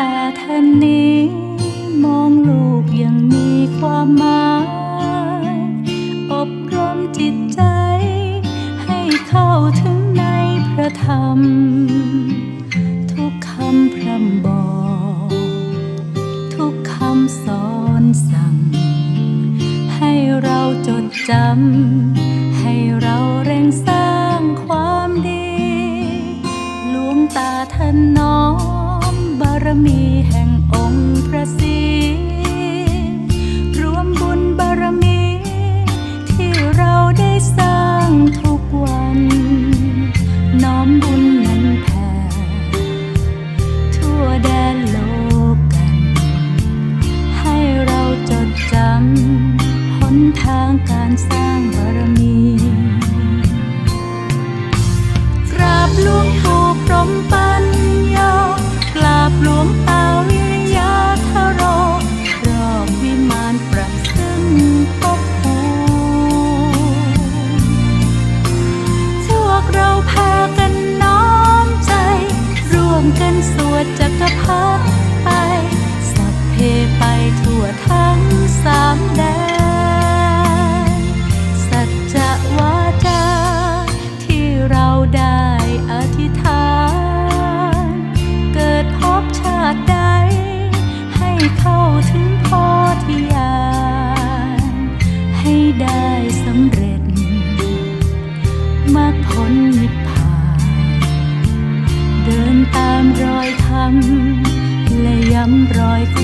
ตาท่านนี้ มองลูกยังมีความหมายอบรมจิตใจ ให้เข้าถึงในพระธรรม ทุกคำพร่ำบอก ทุกคำสอนสั่ง ให้เราจดจำ ให้เราเร่งสร้างความดี หลวงตาท่านน้อมบารมีแห่งองค์พระศรีรวมบุญบารมี ที่เราได้สร้างทุกวัน น้อมบุญนั้นแผ่ทั่วแดนโลกกัน ให้เราจดจำหนทางการสร้างบารมี พากันน้อมใจ ร่วมกันสวดจักรพรรดิไป สัพเพไปทั่วทั้งสามแดนสัจจะวาจาที่เราได้อธิษฐาน เกิดพบชาติใด ให้เข้าถึงโพธิญาณให้ได้สำเร็จมรรคผล อยธรรมและย้ำรอยค